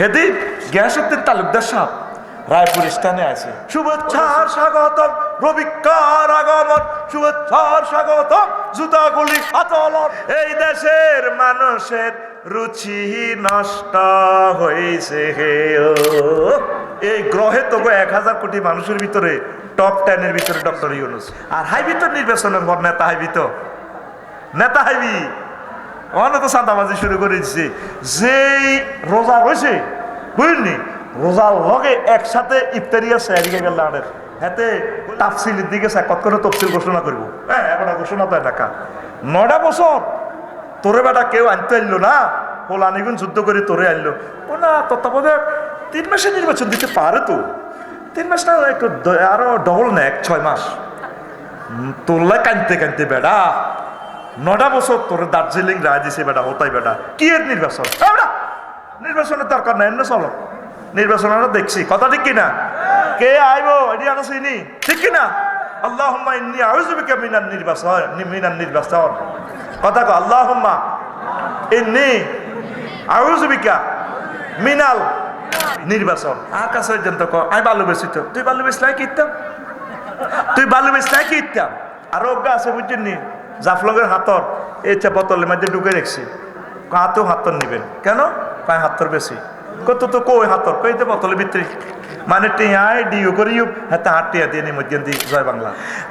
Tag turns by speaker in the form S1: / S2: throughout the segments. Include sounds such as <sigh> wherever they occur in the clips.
S1: হেদিন গ্যাসুদ্দিন তালুকদার সাহেব রায়পুর স্থানে আছে। শুভেচ্ছার স্বাগতম রবিকার আগমন। শুভেচ্ছার স্বাগতম জুতাগুলি আতলন এই দেশের মানুষের রুচি নষ্ট হয়েছে হে ও। এই গ্রহে তবু এক হাজার কোটি মানুষের ভিতরে টপ টেনের ভিতরে ডক্টর ইউনুস। আর হাইবি তো নির্বাচনের পর নেতা হাইবি তো। নেতা হাইবি। অনেক তো সাদাবাজি শুরু করে দিচ্ছে যেই রোজা রয়েছে, বুঝলি? রোজার লগে একসাথে ইফতারি আছে, এদিকে হাতে তাফসিলের দিকে কত করে তফসিল ঘোষণা করব? হ্যাঁ এখন ঘোষণা তো টাকা নয়টা বছর, তোরে বেটা কেউ আনতে আনলো না? ওল আনিগুন যুদ্ধ করে তোরে আনলো ও না তত্ত্বাবধায়ক, তিন মাসে নির্বাচন দিতে পারে তো। তিন মাস না, একটু আরও ডবল এক, ছয় মাস। তোরলা কানতে কানতে বেড়া। নটা বছর তোর দার্জিলিং রায় দিছে বেটা, ওটাই বেটা। কি এর নির্বাচন? নির্বাচনের দরকার নাই, এমনি চলো। নির্বাচন দেখছি। কথা ঠিক কিনা? কে আইবো? এটি আমরা চিনি। ঠিক কিনা? আল্লাহ ইন্নি আউযুবিকা মিনান নির্বাচন মিনান নির্বাচন। কথা কো আল্লাহ ইন্নি আউযুবিকা মিনাল নির্বাচন। আর কাছে পর্যন্ত ক আমি বালু বেশি তো। তুই বালু বেশলাই কি ইত্যাম? তুই বালু বেশলাই কি ইত্যাম? আর অজ্ঞা আছে বুঝছেন নি? জাফলঙ্গের হাতর, এই চা মধ্যে ঢুকে রেখছি। হাতেও হাতর নিবেন। কেন? কয়, হাতর বেশি। কত তো কই হাতর? কই তো বোতলের ভিতরে। মানে টিয়াই ডিউ করিও হাতে হাত টিয়া দিয়ে নি মধ্যে দি জয় বাংলা।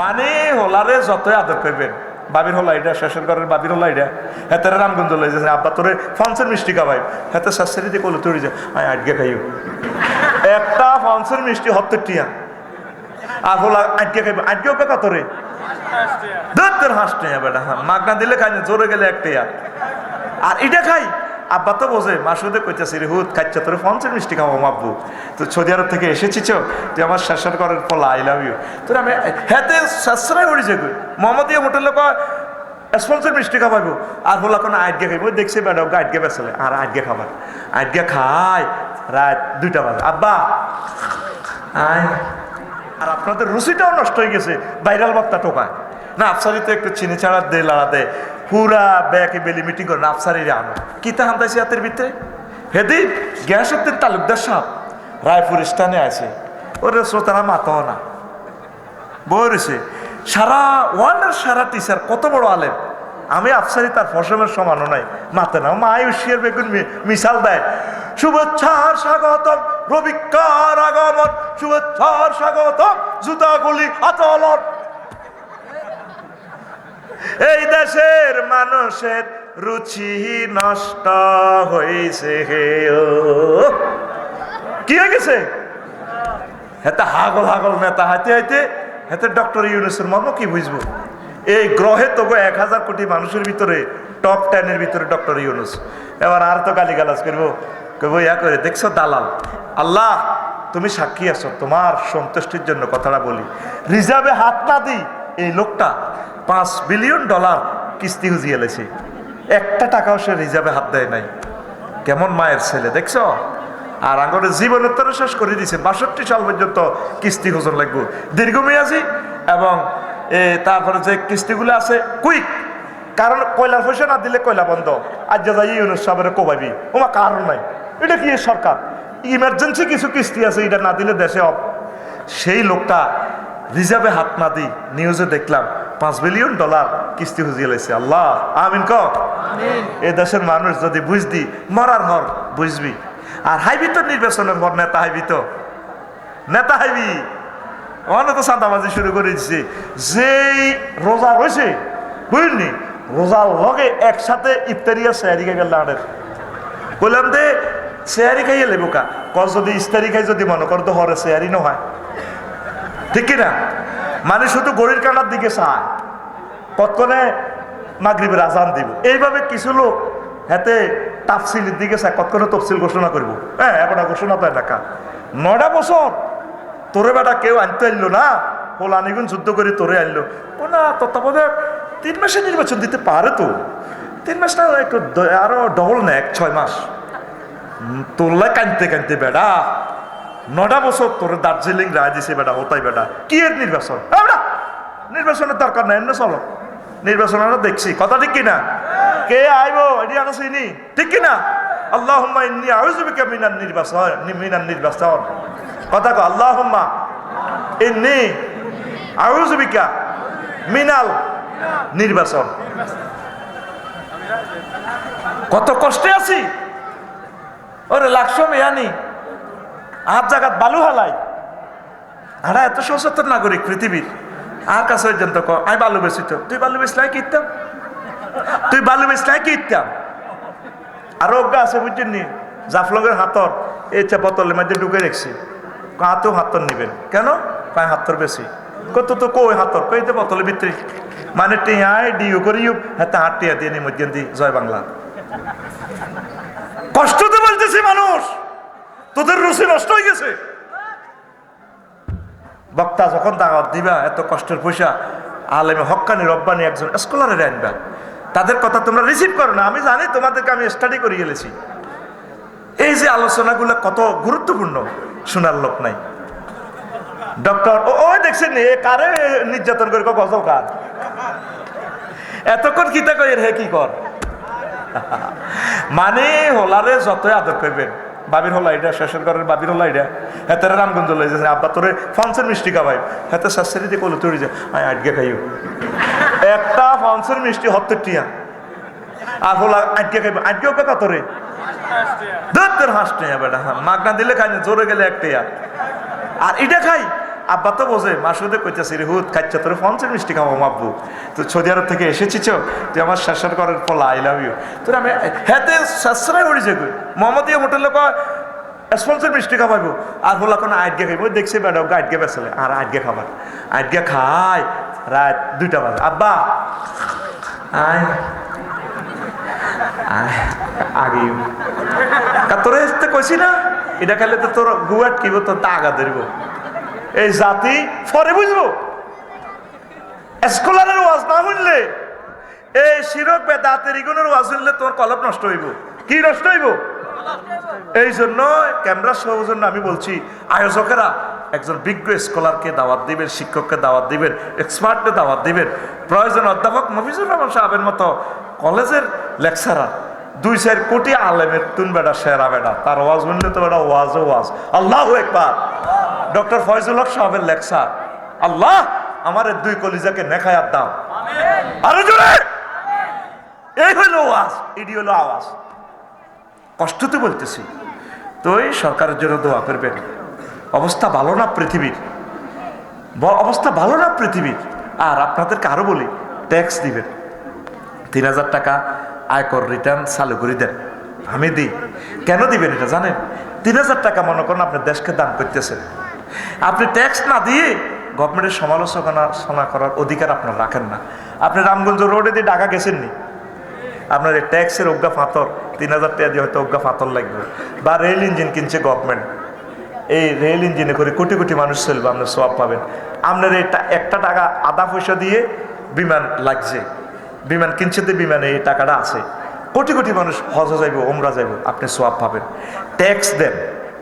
S1: মানে হোলারে যতই আদর করবেন, বাবির হলা এটা, শেষের ঘরের বাবির হলা এটা হাতে রামগঞ্জ লই যাচ্ছে, আব্বা তোরে ফনসের মিষ্টি খাবাই হাতে শাস্ত্রী দিয়ে কলে তৈরি যায়, আয়, আটকে খাইও। একটা ফনসের মিষ্টি, হত্তর টিয়া। আর হলা আটকে খাইবে আটকে ওকে কতরে দত্তর হাঁস টিয়া মাগনা দিলে খাই না জোরে গেলে একটা আর এটা খাই, আব্বা তো বোঝে, মাসুদে কইতেছি হুদ খাচ্ছা তোর ফনসের মিষ্টি খাব মাব্বু। তো সৌদি আরব থেকে এসেছিস তুই আমার শাসন করার ফল আই ইউ তোর আমি হ্যাঁ শাসরাই উড়িছে কই, মোহাম্মদিয়া হোটেলে কয় স্পন্সর মিষ্টি খাবাইবো আর হলো কোনো আটকে খাইবো। দেখছি ম্যাডাম আটকে বেসলে আর আটকে খাবার। আটকে খাই রাত দুইটা বাজে। আব্বা, আয়। আর আপনাদের রুচিটাও নষ্ট হয়ে গেছে, ভাইরাল বার্তা টোকায় না আফসারি তো একটু চিনি ছাড়া দে, লাড়া দে। পুরা ব্যাকে বেলি মিটিং করে না আফসারি রে আনো। কি তা হামদাইছি হাতের ভিতরে? হেদিন গ্যাসুদ্দিন তালুকদার সাহেব রায়পুর স্থানে আছে। ওরে শ্রোতারা মাতাও না। বলেছে সারা ওয়ার্ল্ডের সারা টিচার কত বড় আলেম। আমি আফসারি তার ফসমের সমানও নাই। মাতে না মা ইউসিয়ার বেগুন মিশাল দেয়। শুভেচ্ছার স্বাগতম, রবিকার আগমন। শুভেচ্ছার স্বাগতম, জুতাগুলি আতলন। এই দেশের মানুষের রুচি নষ্ট হয়েছে কি হয়ে গেছে? হেতে হাগল হাগল নেতা হাতে হাইতে হেতে ডক্টর ইউনুসের মর্ম কি বুঝব? এই গ্রহে তবু এক হাজার কোটি মানুষের ভিতরে টপ টেনের ভিতরে ডক্টর ইউনুস। এবার আর তো গালি গালাজ করব। কইব, ইয়া করে, দেখছ দালাল? আল্লাহ, তুমি সাক্ষী আছো, তোমার সন্তুষ্টির জন্য কথাটা বলি। রিজার্ভে হাত না দিই, এই লোকটা পাঁচ বিলিয়ন ডলার কিস্তি হুজিয়ে লেছে। একটা টাকাও সে রিজার্ভে হাত দেয় নাই। কেমন মায়ের ছেলে, দেখছ? আর আগরে জীবনের তরে শেষ করে দিছে। বাষট্টি সাল পর্যন্ত কিস্তি হোজন লাগবে। দীর্ঘমেয়াজি এবং তারপরে যে কিস্তিগুলো আছে, কুইক। কারণ কয়লার পয়সা না দিলে কয়লা বন্ধ। আজ যা যাই ইউনুস সাহেবের কোবাবি ওমা কারণ নাই। এটা কি সরকার? ইমার্জেন্সি কিছু কিস্তি আছে এটা না দিলে দেশে অফ। সেই লোকটা রিজার্ভে হাত না দিই নিউজে দেখলাম পাঁচ বিলিয়ন ডলার কিস্তি হুজিয়ে লাইছে। আল্লাহ আমিন ক এ দেশের মানুষ যদি বুঝদি মরার হর বুঝবি। আর হাইবি তো নির্বাচনের পর নেতা হাইবি তো। নেতা হাইবি। অনেক তো সাদাবাজি শুরু করে দিচ্ছে যেই রোজা রয়েছে বুঝলি? রোজার লগে একসাথে ইফতারি আছে এদিকে গেল বললাম দে শেয়ারি খাইয়ে লেবো কা? কস যদি ইস্তারি খাই যদি মনে করো তো হরে শেয়ারি নয় ঠিক কিনা? মানে শুধু গড়ির কানার দিকে চায়। কতক্ষণে মাগরিবের আজান দিব। এইভাবে কিছু লোক হাতে তাফসিলের দিকে চায় কতক্ষণে তফসিল ঘোষণা করব। হ্যাঁ এখন ঘোষণা তো টাকা নয়টা বছর তোরে বেটা কেউ আনতে আনলো না? হোল আনিগুন যুদ্ধ করে তোরে আনলো ও না তত্ত্বাবধায়ক, তিন মাসে নির্বাচন দিতে পারে তো? তিন মাস না একটু আরও ডবল না এক, ছয় মাস। তোরলা কানতে কানতে বেড়া। নটা বছর তোর দার্জিলিং রায় দিছে বেটা ওটাই বেটা কি এর নির্বাচন? নির্বাচনের দরকার নাই, এমনি চলো। নির্বাচন আমরা দেখছি। কথা ঠিক কিনা? কে আইবো? এটি আমরা চিনি ঠিক কিনা? আল্লাহুম্মা ইন্নী আউযু বিকা মিনান নির্বাসন মিনান নির্বাসন কথা কো আল্লাহুম্মা ইন্নী আউযু বিকা মিনাল নির্বাচন। কত কষ্টে আছি? ওরে লাকশো মেয়ানি আর জায়গাত বালু হালাই। আরা, এত সচেতন নাগরিক পৃথিবীর। আর কাছে পর্যন্ত ক আমি বালু বেশি তো। তুই বালু বেশলাই কি ইত্যাম? তুই বালু বেশলাই কি ইত্যাম? আরও অজ্ঞা আছে বুঝছেন নি? জাফলগের হাতর, এই চা বোতলের মধ্যে ঢুকে রেখছি। হাতেও হাতর নিবেন। কেন? পায়ে হাতর বেশি কত তো কই হাতর? কই তো বোতলের ভিতরে। মানে টিয়াই ডিউ করিও হাতে হাত টিয়া দিয়ে নি মধ্যে দি, জয় বাংলা। তো মানুষ। তোদের রুচি নষ্ট হয়ে গেছে। বক্তা যখন দাওয়াত দিবা, এত কষ্টের পয়সা, আলেমে হক্কানি রব্বানি একজন স্কলারের আনবা তাদের কথা তোমরা রিসিভ করো না। আমি জানি তোমাদেরকে আমি স্টাডি করে গেলেছি। এই যে আলোচনাগুলো কত গুরুত্বপূর্ণ, শোনার লোক নাই। ডক্টর ওই দেখছেন এ কারে নির্যাতন করে গজল কার এতক্ষণ কিতা কই হে কি কর? <laughs> মানে হোলারে যতই আদর করবেন বাবির হলা এটা শেষের ঘরের বাবির হলা এটা হেতে রামগঞ্জ লই যাচ্ছে আব্বা তোরে ফনসের মিষ্টি খাবাই হেতে শাস্ত্রী দিয়ে কলো তুই যা আয় আটকে খাইও। <laughs> একটা ফনসের মিষ্টি হত্তর টিয়া আর হোলা আটকে খাইব আটকে ওকে কতরে দত্তর হাঁস টিয়া বেটা মাগনা দিলে খাই না জোরে গেলে এক টিয়া আর এটা খাই আব্বা তো বোঝে মাসুদে কইতেছি, রে হুদ খাচ্ছ তোর পঞ্চের মিষ্টি খাব মাব্বু তো সৌদি আরব থেকে এসেছিস তুই আমার শাসন করার ফলা আই লাভ ইউ তোর আমি হেতে শাসরাই উড়িছে কই মোহাম্মদীয় হোটেলে কয় স্পন্সর মিষ্টি খাবাইবো আর বলা কোনো আটকে খাইব। দেখছি ম্যাডাম আটকে বেসলে আর আটকে খাবার আটকে খাই রাত দুইটা বাজে। আব্বা, আয় আগে। তোর কইছি না, এটা খাইলে তো তোর গুয়াট কিব তোর টাকা ধরব। এই জাতি পরে বুঝব। স্কলারের ওয়াজ না শুনলে, এই শিরক বেদাতের ইগুনের ওয়াজ শুনলে তোর কলপ নষ্ট হইব। কি নষ্ট হইব? এই জন্য ক্যামেরা সহ জন্য আমি বলছি, আয়োজকেরা একজন বিজ্ঞ স্কলারকে দাওয়াত দিবেন, শিক্ষককে দাওয়াত দিবেন, এক্সপার্টকে দাওয়াত দিবেন। প্রয়োজন অধ্যাপক মফিজুর রহমান সাহেবের মতো কলেজের লেকচারার, দুই চার কোটি আলেমের তুন বেটা সেরা বেটা তার ওয়াজ শুনলে তো বেটা ওয়াজ ওয়াজ। আল্লাহ একবার। ডক্টর ফয়জুল হক সাহেবের লেকচার আল্লাহ আমার দুই কলিজাকে নেখায়াত দাও। আরও জোরে! এই হলো ওয়াজ এটি হলো আওয়াজ। কষ্ট তো বলতেছি। তো এই সরকারের জন্য দোয়া করবেন। অবস্থা ভালো না পৃথিবীর? অবস্থা ভালো না পৃথিবীর? আর আপনাদেরকে আরও বলি ট্যাক্স দিবেন। তিন হাজার টাকা আয়কর রিটার্ন চালু করে দেন। আমি দিই। কেন দিবেন এটা জানেন? তিন হাজার টাকা মনে করেন আপনি দেশকে দান করতেছেন। আপনি ট্যাক্স না দিয়ে গভর্নমেন্টের সমালোচনা করার অধিকার আপনার রাখেন না। আপনি রামগঞ্জ রোডে দিয়ে ঢাকা গেছেননি? আপনার এই ট্যাক্সের অজ্ঞা ফাতর, তিন হাজার টাকা দিয়ে হয়তো অজ্ঞা ফাতর লাগবে। বা রেল ইঞ্জিন কিনছে গভর্নমেন্ট এই রেল ইঞ্জিনে করে কোটি কোটি মানুষ চলবে আপনার সব পাবেন। আপনার এই একটা টাকা আধা পয়সা দিয়ে বিমান লাগছে। বিমান কিনছে তো বিমানে এই টাকাটা আছে। কোটি কোটি মানুষ হজ যাইব ওমরা যাইব, আপনি সোয়াব পাবেন। ট্যাক্স দেন।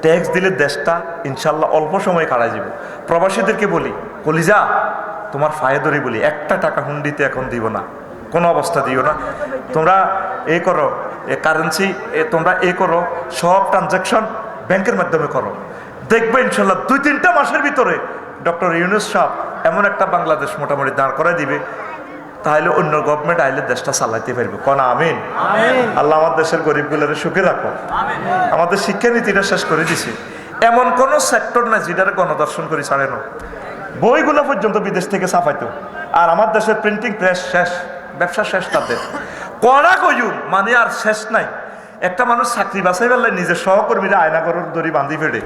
S1: ট্যাক্স দিলে দেশটা ইনশাল্লাহ অল্প সময় কাটাই যাব। প্রবাসীদেরকে বলি, কলিজা, তোমার ফায়দরি বলি, একটা টাকা হুন্ডিতে এখন দিব না, কোনো অবস্থা দিও না। তোমরা এ করো, এ কারেন্সি তোমরা এ করো, সব ট্রানজাকশন ব্যাংকের মাধ্যমে করো। দেখবে ইনশাল্লাহ দুই তিনটা মাসের ভিতরে ডক্টর ইউনুস সাহ এমন একটা বাংলাদেশ মোটামুটি দাঁড় করাই দিবে। তাহলে অন্য গভর্নমেন্ট আইলে দেশটা চালাইতে পারবে। কোন আমিন? আল্লাহ আমার দেশের গরিবগুলোর সুখে রাখো আমাদের শিক্ষানীতিটা শেষ করে দিছে। এমন কোন সেক্টর নাই যেটারে গণদর্শন করে ছাড়ে না। বইগুলো পর্যন্ত বিদেশ থেকে ছাপাইতো। আর আমার দেশের প্রিন্টিং প্রেস শেষ ব্যবসা শেষ তাদের। কড়া কইম মানে আর শেষ নাই। একটা মানুষ চাকরি বাছাই পেলে নিজের সহকর্মীরা আয়নাগরের দড়ি বান্ধি ফেড়ে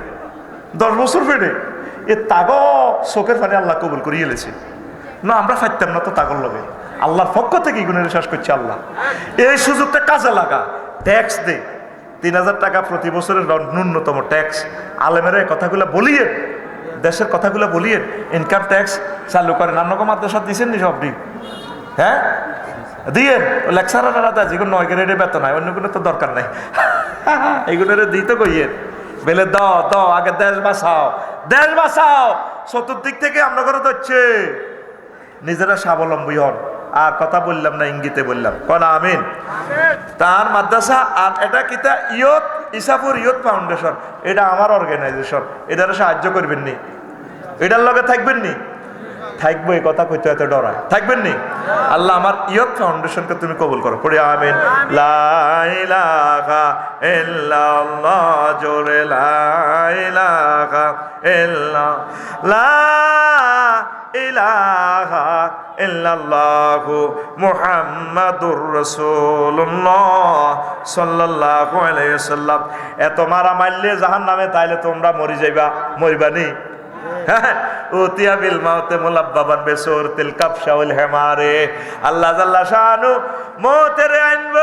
S1: দশ বছর ফেড়ে এ তাগ চোখের ফানে আল্লাহ কবুল করিয়ে এলেছে না, আমরা ফাইতাম না তো তাগর লগে। আল্লাহর পক্ষ থেকে গুণের শেষ করছে আল্লাহ। এই সুযোগটা কাজে লাগা। ট্যাক্স দে। তিন হাজার টাকা প্রতি বছরের ন্যূনতম ট্যাক্স আলেমের কথাগুলো বলিয়ে দেশের কথাগুলো বলিয়ে ইনকাম ট্যাক্স চালু করেন। অন্য কো মাদ্রাসা দিচ্ছেন নি সব হ্যাঁ? দিয়ে লেকচারাররা দেয় যেগুলো নয় গ্রেডে বেতন হয়। অন্য কোনো তো দরকার নাই। <laughs> এগুলো দিতে কইয়ের বেলে দ দ আগে দেশ বাঁচাও। দেশ বাঁচাও! চতুর্দিক থেকে আমরা করে ধরছে। নিজেরা স্বাবলম্বী হন। আর কথা বললাম না ইঙ্গিতে বললাম। কোন আমিন। তার মাদ্রাসা আর এটা কিতা? ইয়ত ইসাপুর ইয়ত ফাউন্ডেশন। এটা আমার অর্গানাইজেশন এটারে সাহায্য করবেন নি এটার লগে থাকবেন নি থাকব এই কথা কইতে এত ডরায় থাকবেন নি আল্লাহ আমার ইয়ত ফাউন্ডেশনকে তুমি কবুল করো। পড়ে আমিন। লা ইলাহা ইল্লাল্লাহ জোরে লা ইলাহা ইল্লা লা ইলাহা ইল্লাল্লাহু মুহাম্মাদুর রাসূলুল্লাহ সাল্লাল্লাহু আলাইহি ওয়াসাল্লাম। এত মারা মারলে জাহান্নামে, তাইলে তোমরা মরি যাইবা। মরিবানি উতিয়া বিল মাউতে মুলাব্বাবান বেসুর তিল কাফশাউল হেমারে। আল্লাহ জাল্লা শানু মৌতেরে আনব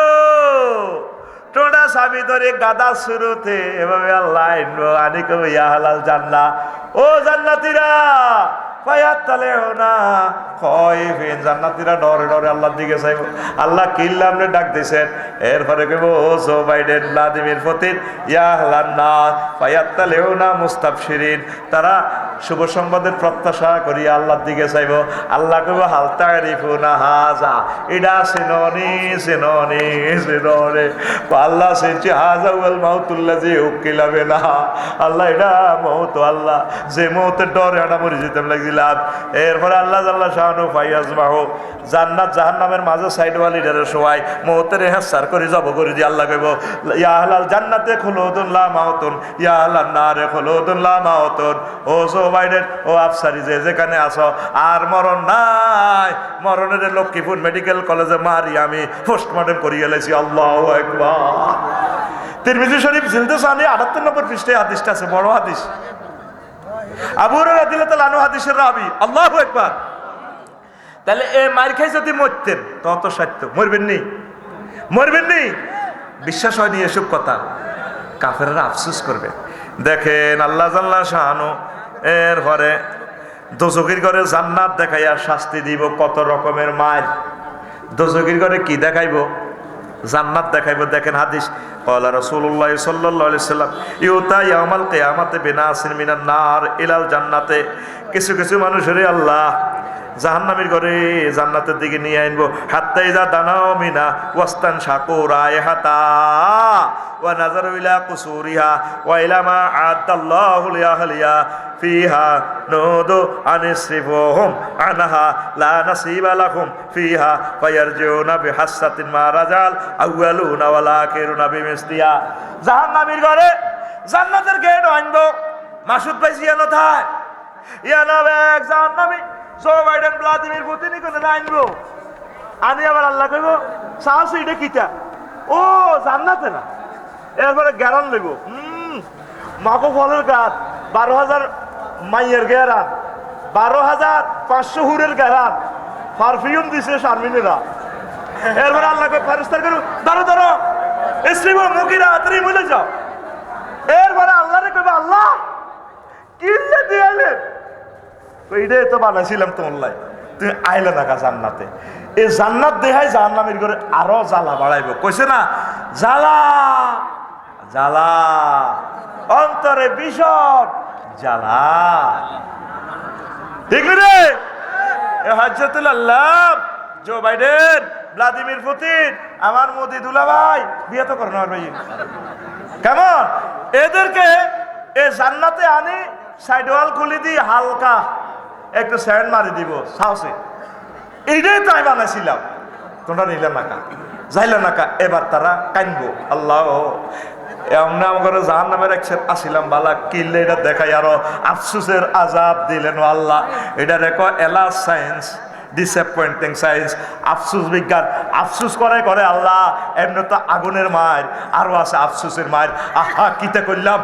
S1: টোনা স্বামী ধরে গাদা শুরুতে এভাবে আল্লাহ আনব আনি কবে ইয়া হালাল জান্না ও জান্নাতিরা আল্লাহ তারা শুভ সংবাদের প্রত্যাশা করি আল্লাহর দিকে চাইব। আল্লাহ কইব, হাল তারিফু না হাজা। ইডা আল্লাহ সেনছি, হাজা ওয়াল না আল্লাহ আল্লাহ। যে মৌতের ডরে আনা যেতাম লাগছিলাম এরপরে আল্লাহ জাল্লাহ শাহানু ফাইয়াজ জান্নাত জাহান্নামের মাঝে সাইড ওয়ালিডারে শোয়াই মৌতের হেসার করে যাব করে দিয়ে আল্লাহ কইব, ইয়া আহলাল জান্নাতে খুলুদুন লা মাউতুন, ইয়া আহলান নারে খুলুদুন লা ও সো বাইডেন ও আফসারি যে যেখানে আসো আর মরণ নাই। মরণের লক্ষ্মীপুর মেডিকেল কলেজে মারি আমি, পোস্টমর্টম করিয়ে এলেছি আল্লাহ একবার তিরমিজি শরীফ জিলদে সানি আটাত্তর নম্বর পৃষ্ঠে হাদিসটা আছে, বড় হাদিস। আবু রাদিল্লাহ হাদিসের তাহলে এ মার খাই যদি মরতেন তত সত্য। মরবেন নি? মরবেন নি? বিশ্বাস হয়নি এসব কথা। কাফেররা আফসোস করবে। দেখেন আল্লাহ জাল্লাহ শাহানু এর পরে দোজকির ঘরে জান্নাত দেখাইয়া শাস্তি দিব কত রকমের মায়ের দোজকির ঘরে কি দেখাইব? জান্নাত দেখাইব, দেখেন হাদিস। কলা রসুল্লাহ সাল্লাহ সাল্লাম ইউতা ইয়ামাল কেয়ামাতে বিনাসিন মিনার নার ইলাল জান্নাতে। কিছু কিছু মানুষের আল্লাহ জাহান্নামের ঘরে জান্নাতের দিকে নিয়ে আনব হাত্তাই যা দানাও মিনা ওয়াস্তান শাকুরায় হাতা ওয়া নাজার ইলা কুসুরিহা ওয়া ইলা মা আদাল্লাহু লিয়াহলিয়া ফিহা নুদু আনিসরিফুহুম আনহা লা নাসিবা লাহুম ফিহা ফায়ারজিউনা বিহাসসাতিন মা রাজাল আউয়ালুনা ওয়া লাকিরুনা বিমিসলিয়া জাহান্নামের ঘরে জান্নাতের গেট আনব মাসুদ ভাই জিয়ানো থায় ইয়ানা ব্যাগ জাহান্নামী। জো বাইডেন, ভ্লাদিমির পুতিন কোনে আনব আনি আবার আল্লাহ কইব, সাহস এটা কিটা ও, জান্নাতে না। এরপরে গ্যারান লইব। হুম, মাকো ফলের গাছ, বারো হাজার মাইয়ের গেরান বারো হাজার পাঁচশো হুরের গেরান পারফিউম দিছে শারমিনেরা। এরপরে আল্লাহ কই ফারিস্তার করু ধরো ধরো ইসলিম মুখিরা হাতরি মিলে যাও। এরপরে আল্লাহ রে কইবা, আল্লাহ কিনলে দিয়ালে এইটাই তো বানাইছিলাম তোমার লাই তুমি আইলে না জান্নাতে। এই জান্নাত দেহাই জাহান্নামের করে আরও জ্বালা বাড়াইব। কইছে না, জ্বালা জ্বালা, অন্তরে বিষণ জ্বালা। ঠিক রে? আল্লাহ জো বাইডেন, ভ্লাদিমির পুতিন, আমার মোদি দুলা ভাই বিয়ে তো করেন আমার ভাই কেমন? এদেরকে এ জান্নাতে আনি সাইড ওয়াল খুলি দি হালকা একটু স্যান্ড মারি দিব সাহসে। এইটাই তাই বানাইছিলাম। তোমরা নিলে নাকা যাইলে নাকা এবার তারা কানবো আল্লাহ। এমন আমার জাহান নামের একসাথে আসিলাম বালা কিনলে এটা দেখাই আরও আফসুসের আজাব দিলেন আল্লাহ। এটা রেখো এলা সায়েন্স ডিসঅ্যাপয়েন্টিং সায়েন্স আফসুস বিজ্ঞান, আফসুস করে করে আল্লাহ। এমনি তো আগুনের মায়ের আরও আছে আফসুসের মায়ের আহা কিতে করলাম?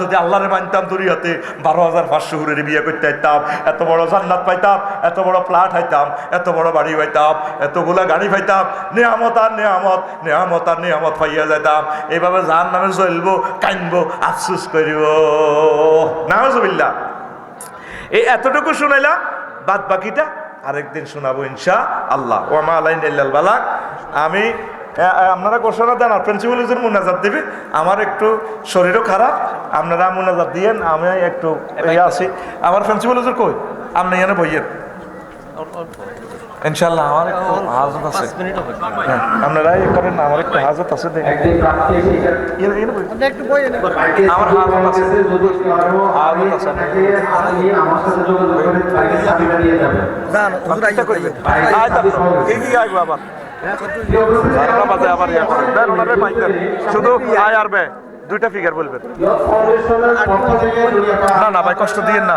S1: যদি আল্লাহরে মানতাম দুরিয়াতে বারো হাজার পাঁচশো হুরের বিয়ে করতে পাইতাম এত বড় জান্নাত পাইতাম, এত বড় প্লাট হাইতাম, এত বড় বাড়ি পাইতাম এতগুলা গাড়ি পাইতাম, নেয়ামত আর নেয়ামত নেয়ামত আর নেয়ামত পাইয়া যাইতাম। এইভাবে যার নামে চলবো কানবো আফসুস করিব। নাহজবিল্লা এই এতটুকু শুনাইলাম বাদ বাকিটা আরেকদিন শোনাবো ইনশা আল্লাহ ওয়ামা আলাইন ইল্লাল বালাক আমি আপনারা ঘোষণা দেন আর প্রিন্সিপাল হুজুর মুনাজাত দিবে। আমার একটু শরীরও খারাপ আপনারা মুনাজাত দিয়েন আমি একটু ইয়ে আছি। আমার প্রিন্সিপাল হুজুর কই? আপনি এখানে বইয়েন। ইনশাল্লাহ আমার একটু হাজত আছে। হ্যাঁ, করেন আমার একটু হাজত আছে আমার হাজত আছে। শুধু আয় আর দুইটা ফিগার বলবেন।
S2: ফাউন্ডেশনের পক্ষ থেকে
S1: না না ভাই কষ্ট দিয়ে না।